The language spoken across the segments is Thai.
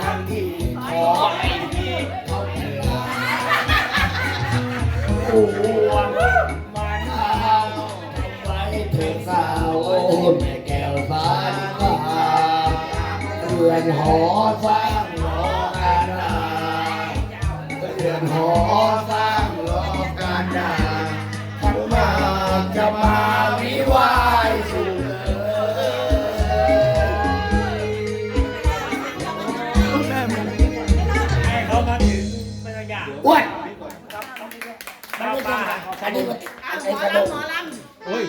ทั้งที่ขอให้พี่เขาเถื่อโอ้โหมันเอาไว้เถิดสาวโอ้แม่แก้วฟ้าดีกว่าเรือนหอสร้างรอการนาเรือนหอสร้างรอการนา อ้วนป้าป้าอันนี้มันเอาอันหมนี้อกระโดลำดหมอลโอ้ย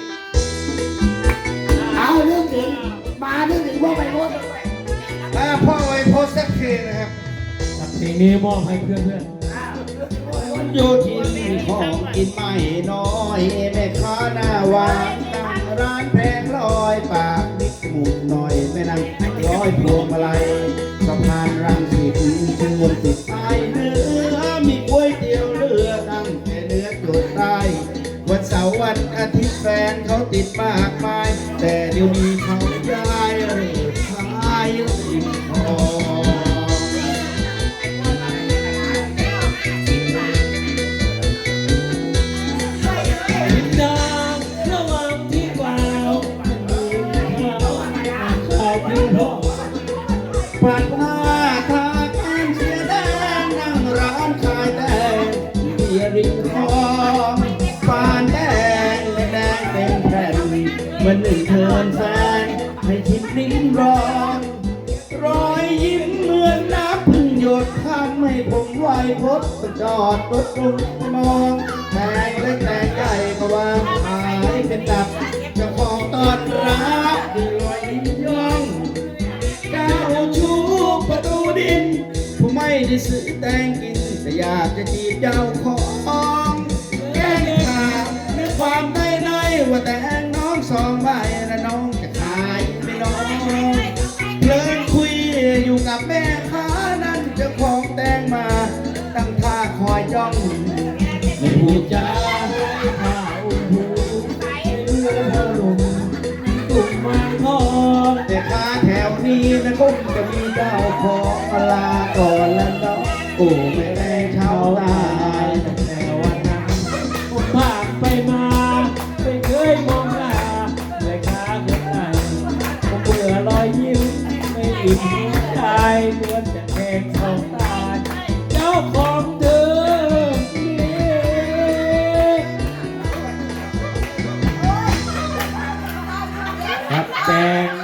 เอาเรื่องถึงมาเรื่องถึงพวกไปรถอ่าพ่อไว้โพสต์สักคืนนะครับเพลงนี้มอบให้เพื่อนเพื่อนอยู่ที่นี่ของกินไม่น้อยแม่ค้าหน้าหวานตั้งร้านแพง ติดมากมาย แต่เดี๋ยวนี้เขา เมือนหนึ่งเทินแฟนให้ทิมลิ้มร้องรอยยิ้มเหมือนน้ำพึ่งหยดทำให้ผมไหวพบจอดรถลงมองแตงเล็กแตงใหญ่ก็วางขายเป็นดับจะของตอนรับด้วยรอยยิ้มย่องเจ้าวชูประตูดินผู้ไม่ได้ซื้อแตงกิน แต่อยากจะจีบเจ้าของแก้ขาวด้วยความได้ในว่าแต กับแม่ค้านั่นจ้าของแตงมา ตั้งท่าคอยจ้อง ไม่พูดจาข้าวหูเรือลงตุ่มไม้ทองแต่ค้าแถวนี้นะคงจะมีเจ้าของลาก่อนแล้วเนาะโอ้ไม่ได้เช่าตายแต่วันนั้นผมผ่านไปมาไม่เคยมองหน้าเลยค้าคนไหนผมเบื่อรอยยิ้มไม่อิ่ม ใจเหมือนจ